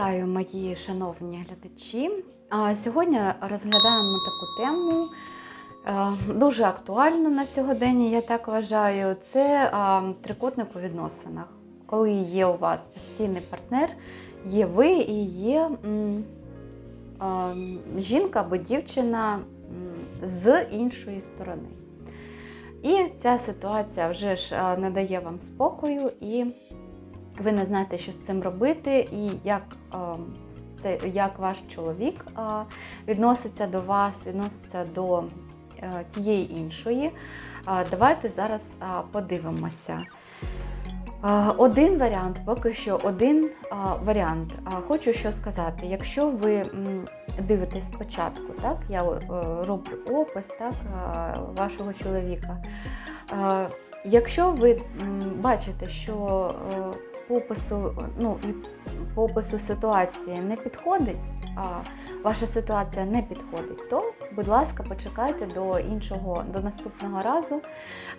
Вітаю, мої шановні глядачі. Сьогодні розглядаємо таку тему, дуже актуальну на сьогодення, я так вважаю. Це трикутник у відносинах. Коли є у вас постійний партнер, є ви і є жінка або дівчина з іншої сторони. І ця ситуація вже ж не дає вам спокою, і ви не знаєте, що з цим робити, і як, це, як ваш чоловік відноситься до вас, відноситься до е, тієї іншої. Давайте зараз подивимося. Один варіант, поки що один варіант. Хочу що сказати. Якщо ви дивитесь спочатку, так, я е, роблю опис так, вашого чоловіка. Якщо ви бачите, що е, опису, ну, і по ситуації не підходить, а ваша ситуація не підходить, то, будь ласка, почекайте до іншого, до наступного разу.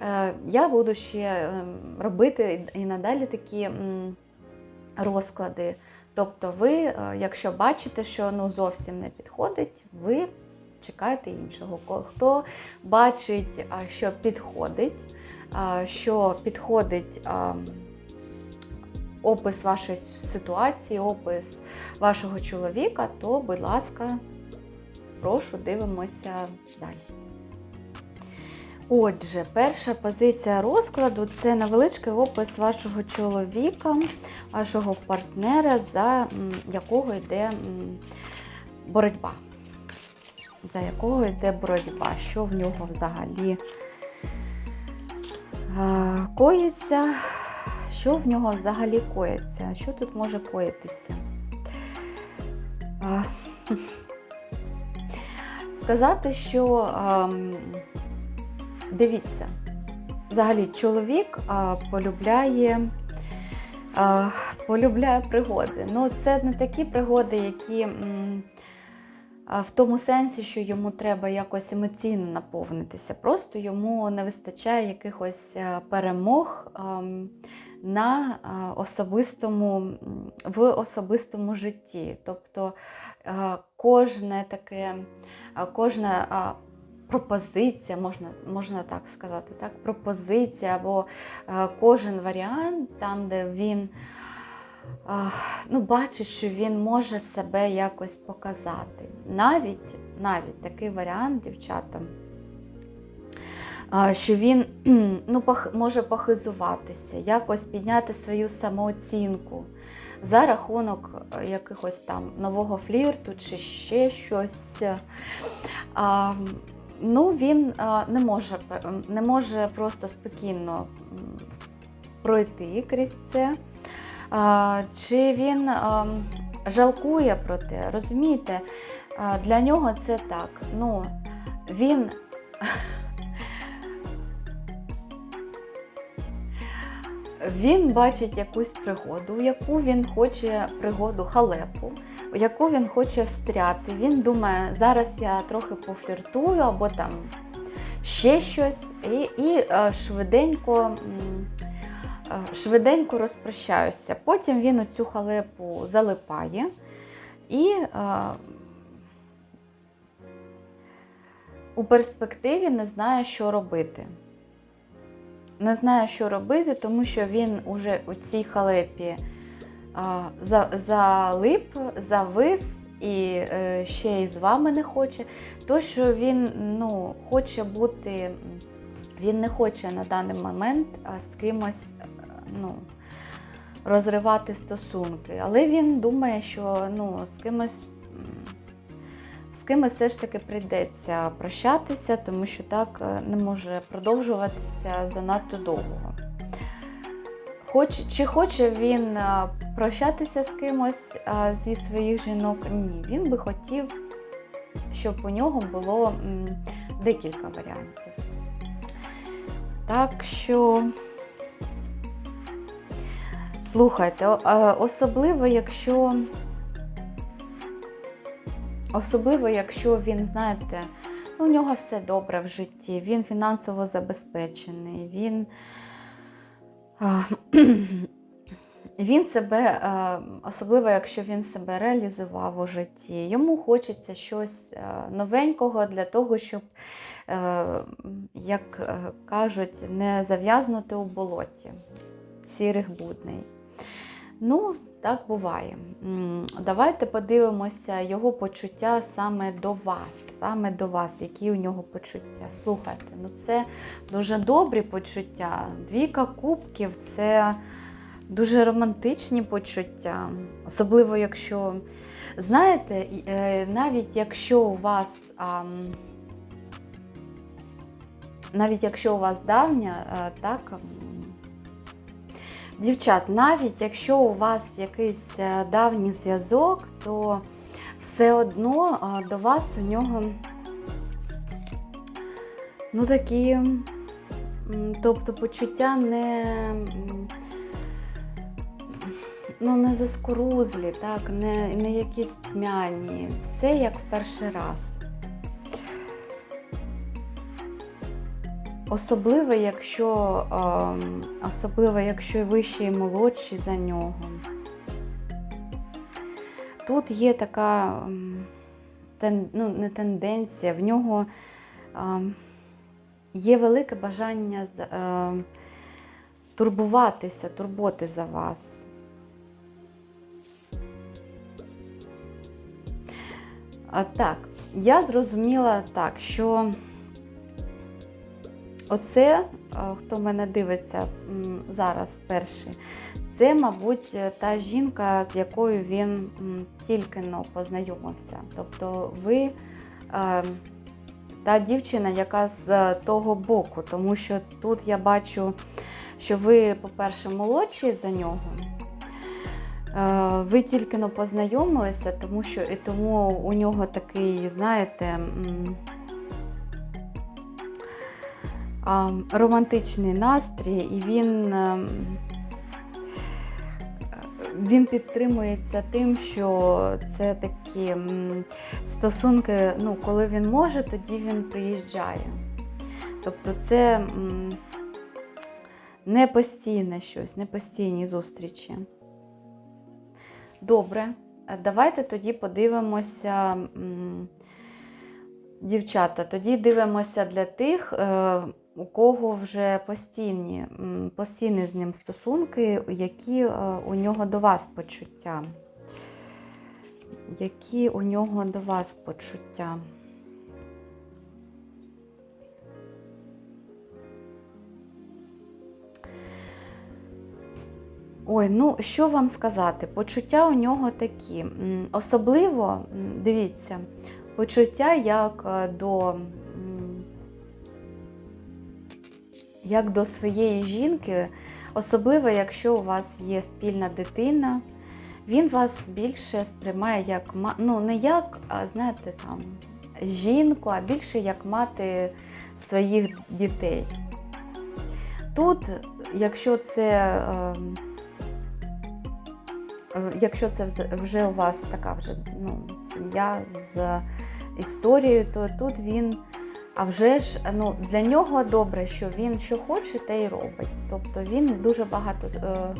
Е, Я буду ще е, робити і надалі такі розклади. Тобто, ви, е, якщо бачите, що ну, зовсім не підходить, ви чекаєте іншого. Хто бачить, що підходить, що підходить опис вашої ситуації, опис вашого чоловіка, то, будь ласка, прошу, дивимося далі. Отже, перша позиція розкладу це невеличкий опис вашого чоловіка, вашого партнера, за якого йде боротьба. За якого йде боротьба, що в нього взагалі коїться, що в нього взагалі коїться, що тут може коїтися. Е, Сказати, що ем, Дивіться, взагалі чоловік полюбляє, полюбляє пригоди. Ну, це не такі пригоди, які в тому сенсі, що йому треба якось емоційно наповнитися. Просто йому не вистачає якихось перемог ам, на особистому, в особистому житті. Тобто а, кожне таке, а, кожне. а, пропозиція, можна, можна так сказати, так? пропозиція або е, кожен варіант, там, де він е, ну, бачить, що він може себе якось показати. Навіть, навіть такий варіант, дівчата, е, що він ну, може похизуватися, якось підняти свою самооцінку за рахунок е, якихось там нового флірту чи ще щось. Ну, він не може, не може просто спокійно пройти крізь це. Чи він жалкує про те, розумієте? Для нього це так. Ну, він. Він бачить якусь пригоду, яку він хоче пригоду халепу, у яку він хоче встряти. Він думає, зараз я трохи пофліртую або там ще щось, і, і е, швиденько, е, швиденько розпрощаюся. Потім він у цю халепу залипає і е, у перспективі не знає, що робити. Не знає, що робити, тому що він уже у цій халепі а, за, залип, завис і е, ще й з вами не хоче. То, що він ну, хоче бути, він не хоче на даний момент з кимось е, ну, розривати стосунки. Але він думає, що ну, з кимось. З кимось все ж таки прийдеться прощатися, тому що так е, не може продовжуватися занадто довго. Хоч, чи хоче він е, прощатися з кимось е, зі своїх жінок? Ні, він би хотів, щоб у нього було декілька варіантів. Так що, слухайте, особливо, якщо Особливо, якщо він, знаєте, ну, у нього все добре в житті, він фінансово забезпечений, він, він себе, особливо якщо він себе реалізував у житті, йому хочеться щось новенького для того, щоб, е, як е, кажуть, не зав'язнути у болоті сірих будней. Ну, так буває. Давайте подивимося його почуття саме до вас, саме до вас, які у нього почуття. Слухайте, ну це дуже добрі почуття. Двійка кубків це дуже романтичні почуття. Особливо, якщо, знаєте, е, навіть якщо у вас. навіть якщо у вас давня, е, так, дівчат, навіть якщо у вас якийсь е, давній зв'язок, то все одно е, до вас у нього ну такі, тобто почуття не, ну, не заскорузлі, так, не, не якісь тьмяні. Все як в перший раз. Особливо, якщо, ем, особливо, якщо вищий і молодший за нього. Тут є така ем, ну, не тенденція, в нього ем, є велике бажання турбуватися, турботи за вас. А, так, я зрозуміла так, що Оце, хто мене дивиться зараз перший, це, мабуть, та жінка, з якою він тільки но познайомився. Тобто ви е, та дівчина, яка з того боку, тому що тут я бачу, що ви, по-перше, молодші за нього. Е, Ви тільки но познайомилися, тому що і тому у нього такий, знаєте, романтичний настрій, і він, ем, він підтримується тим, що це такі стосунки, ну, коли він може, тоді він приїжджає. Тобто це не постійне щось, не постійні зустрічі. Добре, давайте тоді подивимося. Дівчата, тоді дивимося для тих, е, у кого вже постійні, постійні з ним стосунки, які е, у нього до вас почуття. Які у нього до вас почуття? Ой, ну що вам сказати? Почуття у нього такі. Особливо, дивіться, почуття як е, до, як до своєї жінки, особливо, якщо у вас є спільна дитина, він вас більше сприймає як ну не як, а знаєте, там жінку, а більше як мати своїх дітей. Тут, якщо це. ем, Якщо це вже у вас така вже ну, сім'я з історією, то тут він, а вже ж ну, для нього добре, що він що хоче, те й робить. Тобто він дуже багато е,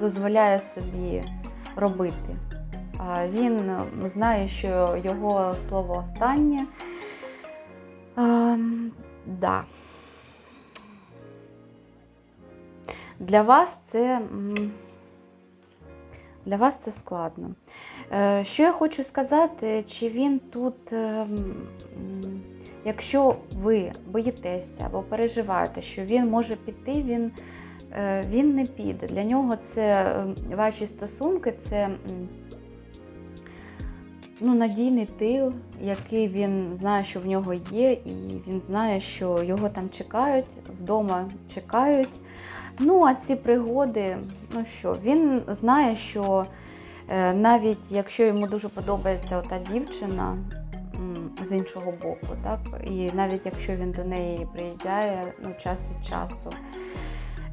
дозволяє собі робити. А Він знає, що його слово останнє. Ем, да. Для вас це. для вас це складно. Е, Що я хочу сказати, чи він тут, е, м, якщо ви боїтеся або переживаєте, що він може піти, він, е, він не піде. Для нього це ваші стосунки, це ну, надійний тил, який він знає, що в нього є, і він знає, що його там чекають, вдома чекають. Ну, а ці пригоди, ну що, він знає, що е, навіть якщо йому дуже подобається ота дівчина з іншого боку, так, і навіть якщо він до неї приїжджає ну, час від часу,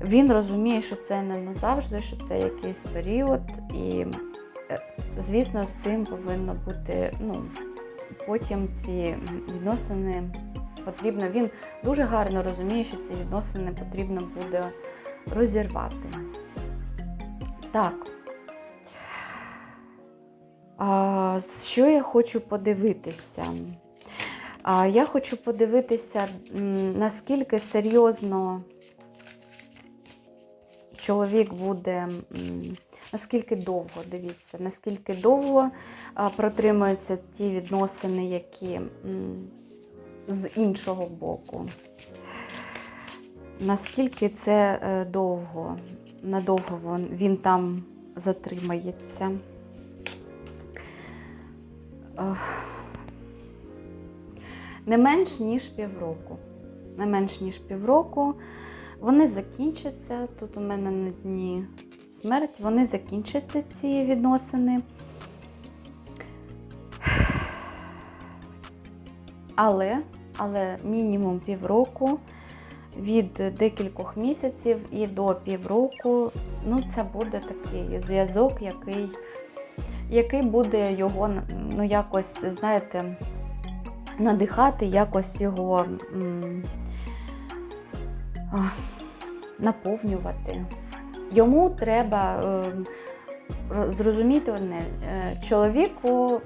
він розуміє, що це не назавжди, що це якийсь період, і, е, звісно, з цим повинно бути, ну, потім ці відносини потрібно. Він дуже гарно розуміє, що ці відносини потрібно буде розірвати. Так. А, що я хочу подивитися? Я хочу подивитися, наскільки серйозно чоловік буде, наскільки довго, дивіться, наскільки довго протримуються ті відносини, які з іншого боку. Наскільки це е, довго, надовго він там затримається. Ох. Не менш ніж півроку. Не менш ніж півроку. Вони закінчаться. Тут у мене на дні смерть, вони закінчаться, ці відносини. Але, але мінімум півроку, від декількох місяців і до півроку, ну, це буде такий зв'язок, який, який буде його ну, якось, знаєте, надихати, якось його м, а, наповнювати. Йому треба е, зрозуміти одне, е, чоловіку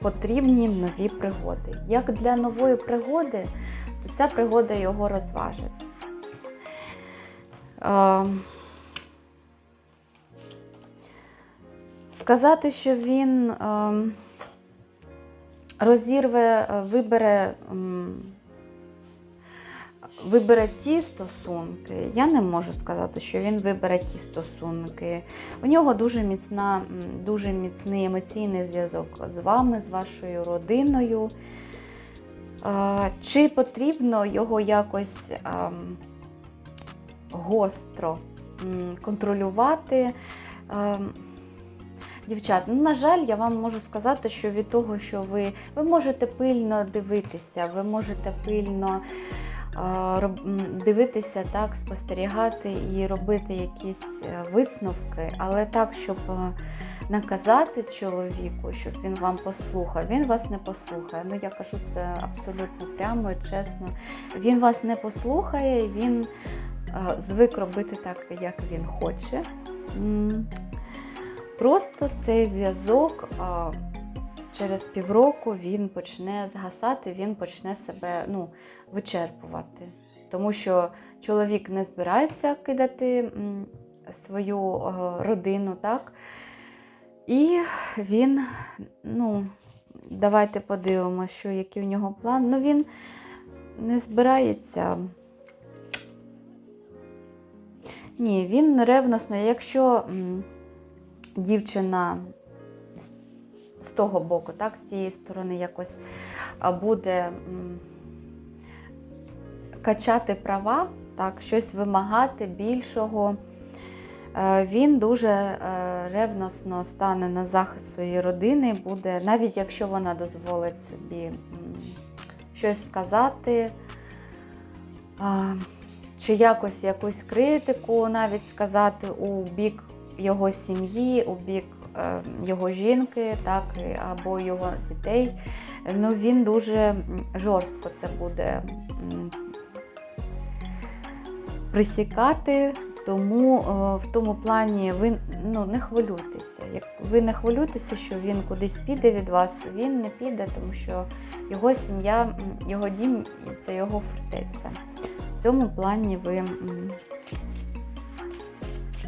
потрібні нові пригоди. Як для нової пригоди, то ця пригода його розважить. Е, Сказати, що він е, розірве, е, вибере, вибере ті стосунки. Я не можу сказати, що він вибере ті стосунки. У нього дуже міцна, дуже міцний емоційний зв'язок з вами, з вашою родиною. Чи потрібно його якось гостро контролювати? Дівчат, ну, на жаль, я вам можу сказати, що від того, що ви, ви можете пильно дивитися, ви можете пильно м, дивитися, так, спостерігати і робити якісь е, висновки, але так, щоб е, наказати чоловіку, щоб він вам послухав, він вас не послухає. Ну, я кажу це абсолютно прямо і чесно. Він вас не послухає, він е, звик робити так, як він хоче. Просто цей зв'язок через півроку він почне згасати, він почне себе ну, вичерпувати. Тому що чоловік не збирається кидати свою родину, так? І він, ну, давайте подивимося, що який у нього план. Ну, він не збирається. Ні, він ревносно, якщо. Дівчина з- того боку, так, з тієї сторони якось буде качати права, так, щось вимагати більшого. е, Він дуже е, ревносно стане на захист своєї родини, буде, навіть якщо вона дозволить собі щось сказати, чи якось якусь критику навіть сказати у бік його сім'ї, у бік е, його жінки, так, або його дітей. Ну, він дуже жорстко це буде присікати. Тому е, в тому плані ви ну, не хвилюйтеся. Як ви не хвилюйтеся, що він кудись піде від вас, він не піде, тому що його сім'я, його дім це його фортеця. В цьому плані ви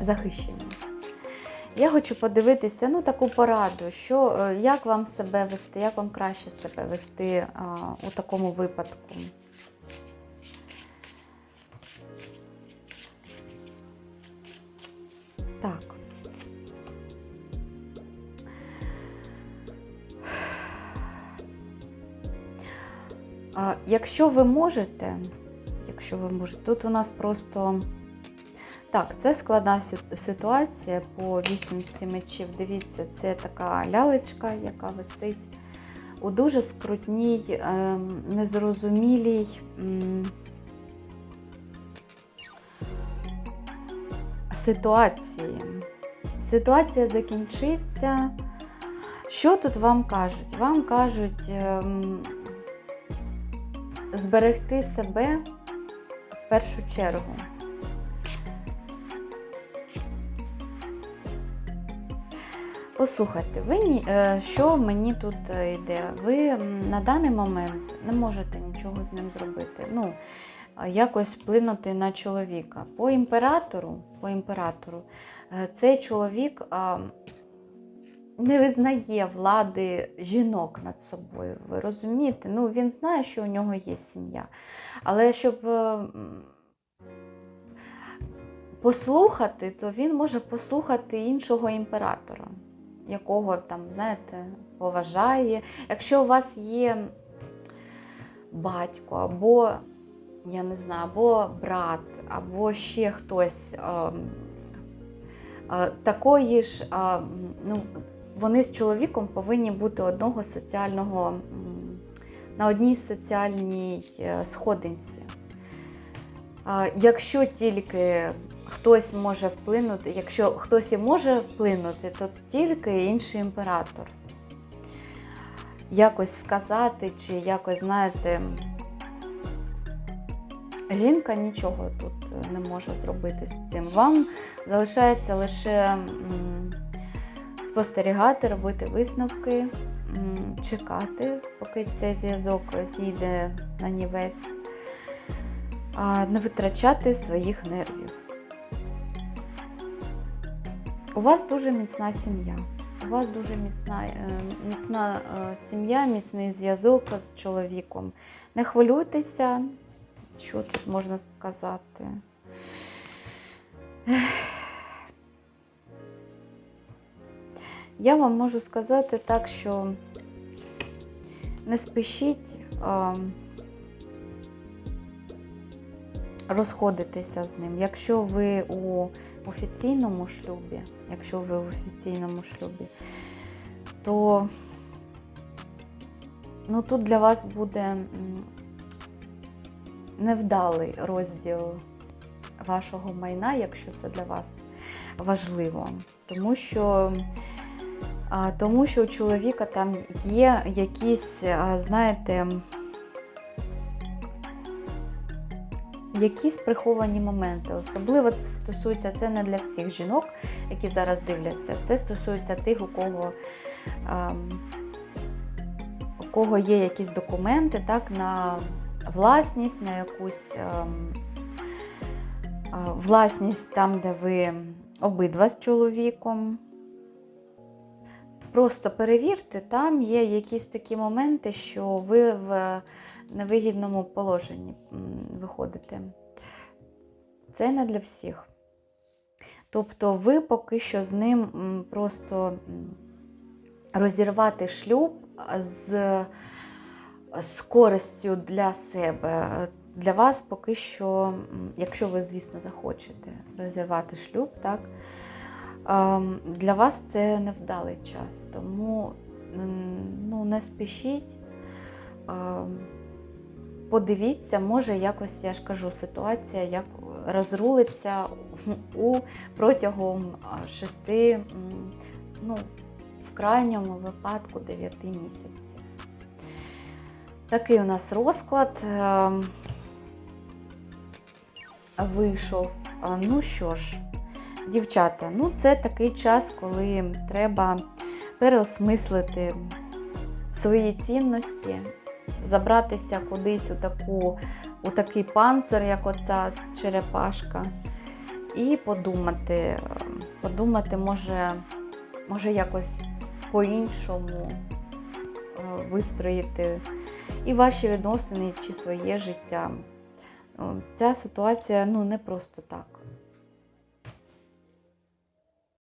захищені. Я хочу подивитися ну, таку пораду, що, е, як вам себе вести, як вам краще себе вести а, у такому випадку. Так. Якщо ви можете, якщо ви можете, тут у нас просто так, це складна ситуація по вісімці мечів. Дивіться, це така лялечка, яка висить у дуже скрутній, ем, незрозумілій. Ситуації. Ситуація закінчиться. Що тут вам кажуть? Вам кажуть ем, зберегти себе в першу чергу. Послухайте, ви е, що мені тут е, йде? Ви на даний момент не можете нічого з ним зробити. Ну, якось вплинути на чоловіка. По імператору, по імператору е, цей чоловік не визнає влади жінок над собою. Ви розумієте? Ну, він знає, що у нього є сім'я. Але щоб. послухати, то він може послухати іншого імператора, якого там, знаєте, поважає. Якщо у вас є батько, або, я не знаю, або брат, або ще хтось ем, е, такої ж, е, ну, вони з чоловіком повинні бути одного соціального, на одній соціальній е, сходинці. А, Якщо тільки хтось може вплинути, якщо хтось і може вплинути, то тільки інший імператор. Якось сказати, чи якось, знаєте, жінка нічого тут не може зробити з цим. Вам залишається лише спостерігати, робити висновки, чекати, поки цей зв'язок зійде на нівець не витрачати своїх нервів. У вас дуже міцна сім'я. У вас дуже міцна, е, міцна е, сім'я, міцний зв'язок з чоловіком. Не хвилюйтеся, що тут можна сказати. Я вам можу сказати так, що не спішіть. розходитися з ним. Якщо ви у офіційному шлюбі, якщо ви в офіційному шлюбі, то ну, тут для вас буде невдалий розділ вашого майна, якщо це для вас важливо. Тому що, тому що у чоловіка там є якісь, знаєте, якісь приховані моменти. Особливо це стосується це не для всіх жінок, які зараз дивляться. Це стосується тих, у кого, ем, у кого є якісь документи так, на власність, на якусь ем, власність там, де ви обидва з чоловіком. Просто перевірте, там є якісь такі моменти, що ви в невигідному положенні м, виходите. Це не для всіх. Тобто ви поки що з ним просто розірвати шлюб з, з користю для себе. Для вас поки що, якщо ви, звісно, захочете розірвати шлюб, так, ем, для вас це невдалий час. Тому ну, не спішіть. Подивіться, може якось, я ж кажу, ситуація як розрулиться у протягом а, шести, ну, в крайньому випадку 9 місяців. Такий у нас розклад ем, вийшов. Ну що ж, дівчата, ну це такий час, коли треба переосмислити свої цінності, забратися кудись у, таку, у такий панцир, як оця черепашка, і подумати, е, подумати, може, може якось по-іншому е, вистроїти і ваші відносини, чи своє життя. Ця ситуація ну, не просто так